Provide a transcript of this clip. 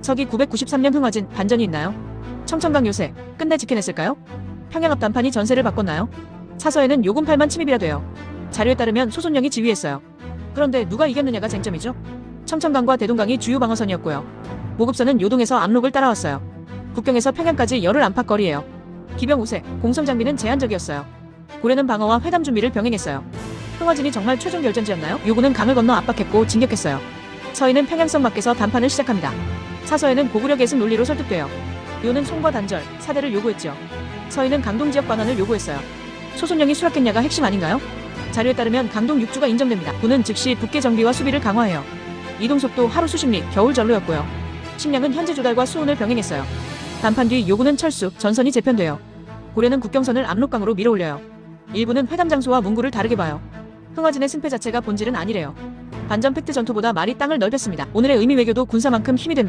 서기 993년 흥화진 반전이 있나요? 청천강 요새 끝내 지켜냈을까요? 평양 앞 단판이 전세를 바꿨나요? 사서에는 요금 8만 침입이라 돼요. 자료에 따르면 소손령이 지휘했어요. 그런데 누가 이겼느냐가 쟁점이죠. 청천강과 대동강이 주요 방어선이었고요. 모급선은 요동에서 압록을 따라왔어요. 국경에서 평양까지 열흘 안팎 거리예요. 기병 우세, 공성 장비는 제한적이었어요. 고려는 방어와 회담 준비를 병행했어요. 흥화진이 정말 최종 결전지였나요? 요구는 강을 건너 압박했고 진격했어요. 서해는 평양성 밖에서 단판을 시작합니다. 사서에는 고구려 계승 논리로 설득돼요. 요는 송과 단절, 사대를 요구했죠. 서해는 강동 지역 반환을 요구했어요. 소손령이 수락했냐가 핵심 아닌가요? 자료에 따르면 강동 6주가 인정됩니다. 군은 즉시 북계 정비와 수비를 강화해요. 이동 속도 하루 수십 리, 겨울 전로였고요. 식량은 현지 조달과 수온을 병행했어요. 단판 뒤 요구는 철수, 전선이 재편돼요. 고려는 국경선을 압록강으로 밀어올려요. 일부는 회담 장소와 문구를 다르게 봐요. 흥화진의 승패 자체가 본질은 아니래요. 반전 팩트 전투보다 말이 땅을 넓혔습니다. 오늘의 의미 외교도 군사만큼 힘이 됩니다.